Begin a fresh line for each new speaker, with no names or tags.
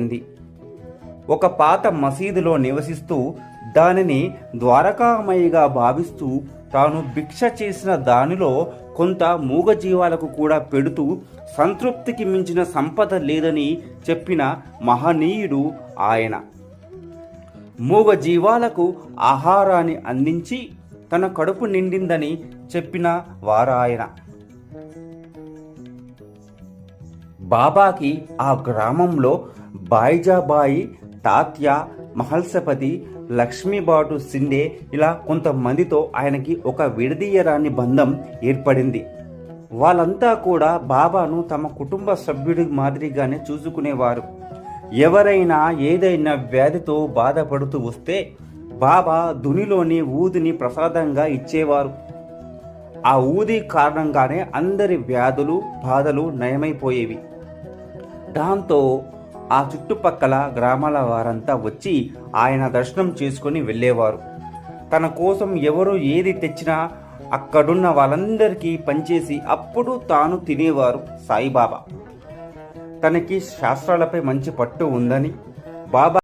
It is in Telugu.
ఉంది. ఒక పాత మసీదులో నివసిస్తూ దానిని ద్వారకామయిగా భావిస్తూ తాను భిక్ష చేసిన దానిలో కొంత మూగజీవాలకు కూడా పెడుతూ సంతృప్తికి మించిన సంపద లేదని చెప్పిన మహనీయుడు ఆయన. మూగజీవాలకు ఆహారాన్ని అందించి తన కడుపు నిండిందని చెప్పిన వారాయన. బాబాకి ఆ గ్రామంలో బాయిజాబాయి తాత్య మహల్సపతి లక్ష్మీబాటు సిండే ఇలా కొంతమందితో ఆయనకి ఒక విడదీయరాని బంధం ఏర్పడింది. వాళ్ళంతా కూడా బాబాను తమ కుటుంబ సభ్యుడి మాదిరిగానే చూసుకునేవారు. ఎవరైనా ఏదైనా వ్యాధితో బాధపడుతూ వస్తే బాబా దునిలోని ఊదిని ప్రసాదంగా ఇచ్చేవారు. ఆ ఊది కారణంగానే అందరి వ్యాధులు బాధలు నయమైపోయేవి. దాంతో ఆ చుట్టుపక్కల గ్రామాల వారంతా వచ్చి ఆయన దర్శనం చేసుకొని వెళ్ళేవారు. తన కోసం ఎవరు ఏది తెచ్చినా అక్కడున్న వాళ్ళందరికీ పనిచేసి అప్పుడు తాను తినేవారు సాయిబాబా. తనకి శాస్త్రాలపై మంచి పట్టు ఉందని బాబా